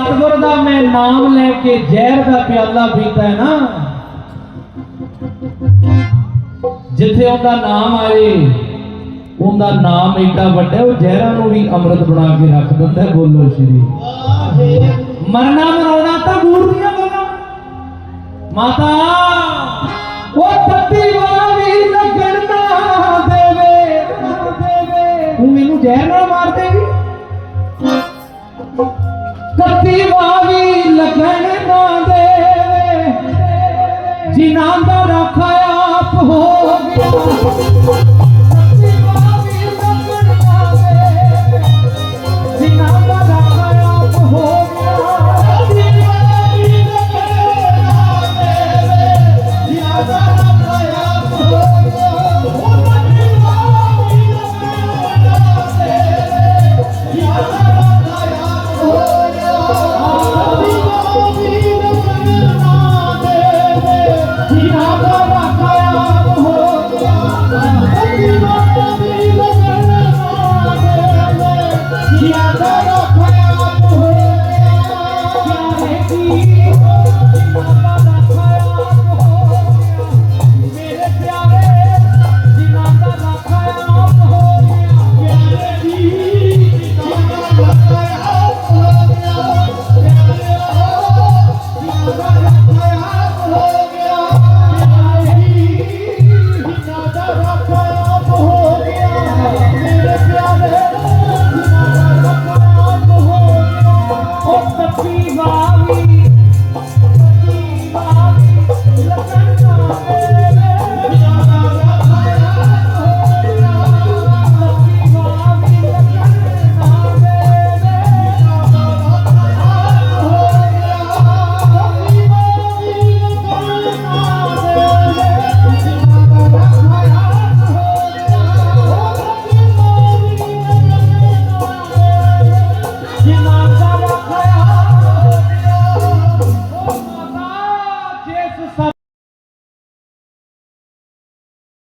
ਸਤਿਗੁਰ ਦਾ ਮੈਂ ਨਾਮ ਲੈ ਕੇ ਜ਼ਹਿਰ ਦਾ ਪਿਆਲਾ ਪੀਤਾ ਹੈ ਨਾ। ਜਿੱਥੇ ਉਹਦਾ ਨਾਮ ਆਏ, ਉਹਦਾ ਨਾਮ ਏਡਾ ਵੱਡਾ ਉਹ ਜ਼ਹਿਰਾਂ ਨੂੰ ਵੀ ਅੰਮ੍ਰਿਤ ਬਣਾ ਕੇ ਰੱਖ ਦਿੰਦਾ ਹੈ। ਬੋਲੋ ਸ਼੍ਰੀ। ਮਰਨਾ ਮਰਾਉਣਾ ਤਾਂ ਦੂਰ ਦੀਆਂ ਗੱਲਾਂ ਮਾਤਾ, ਉਹ ਤੱਤੀ ਵਾਲੀ ਲੱਗਣ ਦੇਵੇ ਦੇਵੇ। ਤੂੰ ਮੈਨੂੰ ਜ਼ਹਿਰ ਨਾਲ ਮਾਰ ਦੇਗੀ ਤੱਤੀ ਵਾਲੀ ਲੱਗਣ ਨਾ ਦੇਵੇ। ਜਿਨ੍ਹਾਂ ਦਾ ਰੱਖਾ ਆਪ ਹੋ